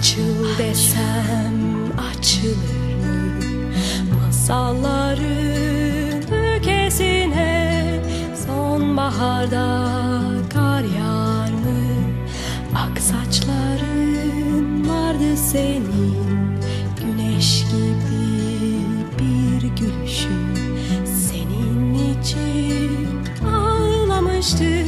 Açıl desem açılır mı? Masalların ülkesine Sonbaharda kar yağar mı? Ak saçların vardı senin Güneş gibi bir gülüşün Senin için ağlamıştım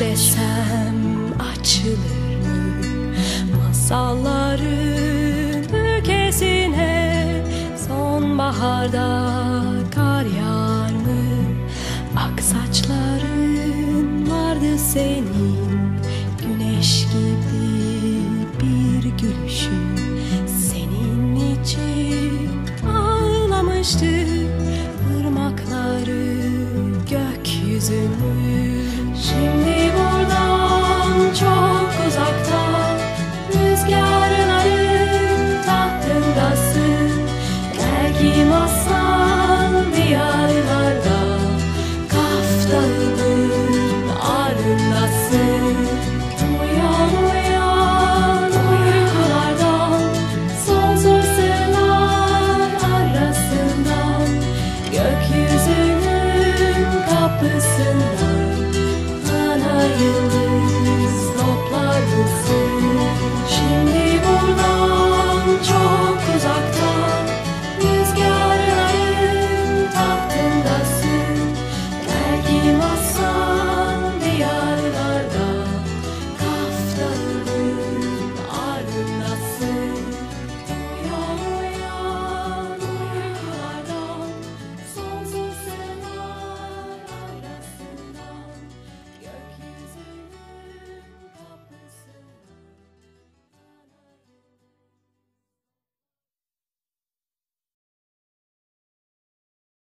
desem açılır mı? Masalların ülkesine sonbaharda kar yağar mı? Ak saçların vardı senin güneş gibi bir gülüşün senin için ağlamıştı ırmakları gökyüzünü listen